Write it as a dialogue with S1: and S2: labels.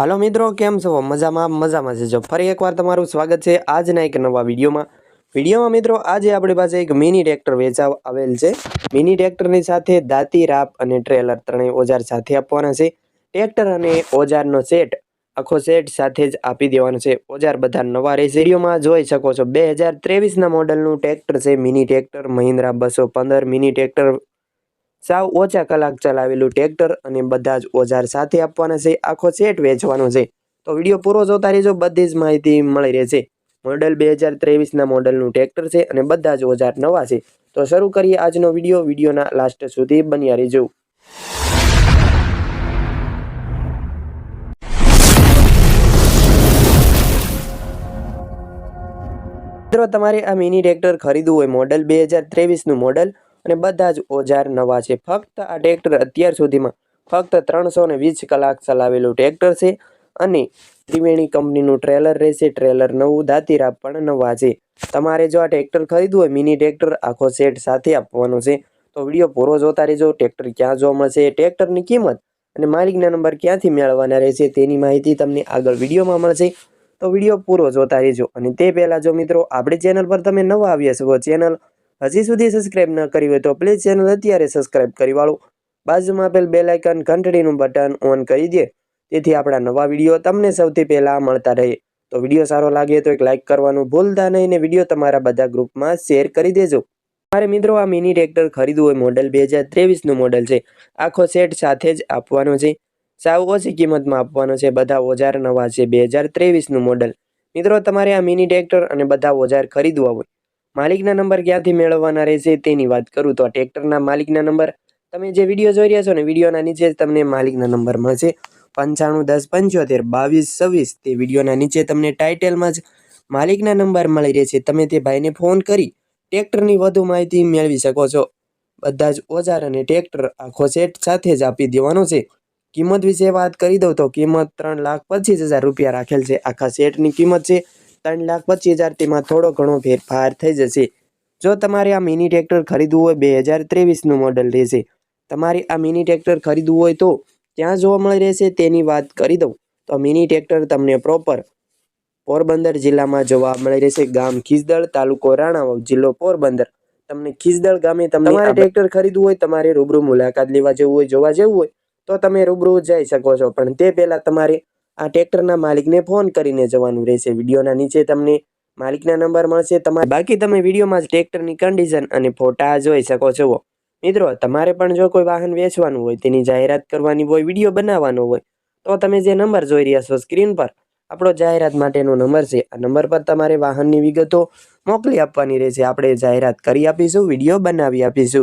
S1: હાલો મિત્રો, કેમ છો? મજામાં મજામાં છે. જો ફરી એકવાર તમારું સ્વાગત છે આજના એક નવા વિડીયોમાં. વિડીયોમાં મિત્રો, આજે આપણી પાસે એક મિની ટ્રેક્ટર વેચાવ આવેલ છે. મિની ટ્રેક્ટરની સાથે દાંતી, રાપ અને ટ્રેલર ત્રણેય ઓજાર સાથે આપવાના છે. ટ્રેક્ટર અને ઓજારનો સેટ, આખો સેટ સાથે જ આપી દેવાનો છે. ઓજાર બધા નવા રહેશે વિડીયોમાં જોઈ શકો છો, બે હજાર ત્રેવીસના મોડલનું ટ્રેક્ટર છે મિની ટ્રેક્ટર. મહિન્દ્રા બસો પંદર મિની ટ્રેક્ટર સાવ ઓછા કલાક ચલાવેલું ટ્રેક્ટર અને બધા જ ઓજાર સાથે આપવાના છે. આખો સેટ વેચવાનો છે. તો વીડિયો પૂરો જોતા રહેજો. બધી જ માહિતી મળી રહેશે. મોડલ બે હજાર ત્રેવીસના મોડલનું ટ્રેક્ટર છે અને બધા જ ઓજાર નવા છે. તો શરૂ કરીએ આજનો વીડિયો. વિડીયોના લાસ્ટ સુધી બન્યા રહેજો. મિત્રો, તમારે આ મિની ટ્રેક્ટર ખરીદવું હોય, મોડલ બે હજાર ત્રેવીસનું મોડલ અને બધા જ ઓજાર નવા છે. ફક્ત આ ટ્રેક્ટર અત્યાર સુધીમાં ફક્ત ત્રણસો ને વીસ કલાક ચલાવેલું ટ્રેક્ટર છે અને ત્રિવેણી કંપનીનું ટ્રેલર રહેશે. ટ્રેલર નવું દાતીરા પણ નવા છે. તમારે જો આ ટ્રેક્ટર ખરીદવું હોય, મિની ટ્રેક્ટર આખો સેટ સાથે આપવાનો છે, તો વીડિયો પૂરો જોતા રહેજો. ટ્રેક્ટર ક્યાં જોવા મળશે ટ્રેક્ટરની કિંમત અને માલિકના નંબર ક્યાંથી મેળવવાના રહેશે તેની માહિતી તમને આગળ વિડીયોમાં મળશે. તો વીડિયો પૂરો જોતા રહેજો. અને તે પહેલાં જો મિત્રો, આપણી ચેનલ પર તમે નવા આવ્યા છો ચેનલ હજી સુધી સબસ્ક્રાઇબ ન કરી હોય તો પ્લીઝ ચેનલ અત્યારે સબસ્ક્રાઇબ કરી વાળો. બાજુમાં આપેલ બેલ આઇકન ઘંટડીનું બટન ઓન કરી દે. તેથી આપણા નવા વીડિયો તમને સૌથી પહેલાં મળતા રહે. તો વીડિયો સારો લાગે તો એક લાઇક કરવાનું ભૂલતા નહીં ને વીડિયો તમારા બધા ગ્રુપમાં શેર કરી દેજો. મારે મિત્રો આ મિની ટ્રેક્ટર ખરીદવું હોય મોડલ બે હજાર ત્રેવીસનું મોડલ છે. આખો સેટ સાથે જ આપવાનો છે. સાવ ઓછી કિંમતમાં આપવાનો છે. બધા ઓજાર નવા છે. બે હજાર ત્રેવીસનું મોડલ મિત્રો તમારે આ મિની ટ્રેક્ટર અને બધા ઓજાર ખરીદવા હોય માલિકના નંબર ક્યાંથી મેળવવાના રહેશે તેની વાત કરું તો ટ્રેક્ટરના માલિકના નંબર. તમે જે વીડિયો જોઈ રહ્યા છો ને, વિડીયોના નીચે જ તમને માલિકના નંબર મળશે. પંચાણું, દસ, પંચોતેર, બાવીસ, છવ્વીસ, તે વિડીયોના નીચે તમને ટાઇટલમાં જ માલિકના નંબર મળી રહેશે. તમે તે ભાઈને ફોન કરી ટ્રેક્ટરની વધુ માહિતી મેળવી શકો છો. બધા જ ઓજાર અને ટ્રેક્ટર આખો સેટ સાથે જ આપી દેવાનો છે. કિંમત વિશે વાત કરી દઉં તો કિંમત ત્રણ લાખ પચીસ હજાર રૂપિયા રાખેલ છે. આખા સેટની કિંમત છે ત્રણ લાખ પચીસ હજાર તેમાં થોડો ઘણો ફેરફાર થઈ જશે. જો તમારે આ મિની ટ્રેક્ટર ખરીદવું હોય બે હજાર ત્રેવીસનું મોડલ રહેશે. તમારે આ મિની ટ્રેક્ટર ખરીદવું હોય તો ક્યાં જોવા મળી રહેશે તેની વાત કરી દઉં. તો મિની ટ્રેક્ટર તમને પ્રોપર પોરબંદર જિલ્લામાં જોવા મળી રહેશે. ગામ ખીસદળ તાલુકો રાણાવાવ જિલ્લો પોરબંદર. તમને ખીસદળ ગામે તમને તમારે ટ્રેક્ટર ખરીદવું હોય તમારે રૂબરૂ મુલાકાત લેવા જવું હોય જોવા જવું હોય તો તમે રૂબરૂ જઈ શકો છો. પણ તે પહેલાં તમારે આ ટ્રેક્ટરના માલિકને ફોન કરીને જવાનું રહેશે. વિડીયોના નીચે તમને માલિકના નંબર મળશે. તમારે બાકી તમે વિડીયોમાં જ ટ્રેક્ટરની કન્ડિશન અને ફોટા જોઈ શકો છો. મિત્રો, તમારે પણ જો કોઈ વાહન વેચવાનું હોય, તેની જાહેરાત કરવાની હોય, વીડિયો બનાવવાનો હોય, તો તમે જે નંબર જોઈ રહ્યા છો સ્ક્રીન પર, આપણો જાહેરાત માટેનો નંબર છે. આ નંબર પર તમારે વાહનની વિગતો મોકલી આપવાની રહેશે. આપણે જાહેરાત કરી આપીશું, વીડિયો બનાવી આપીશું.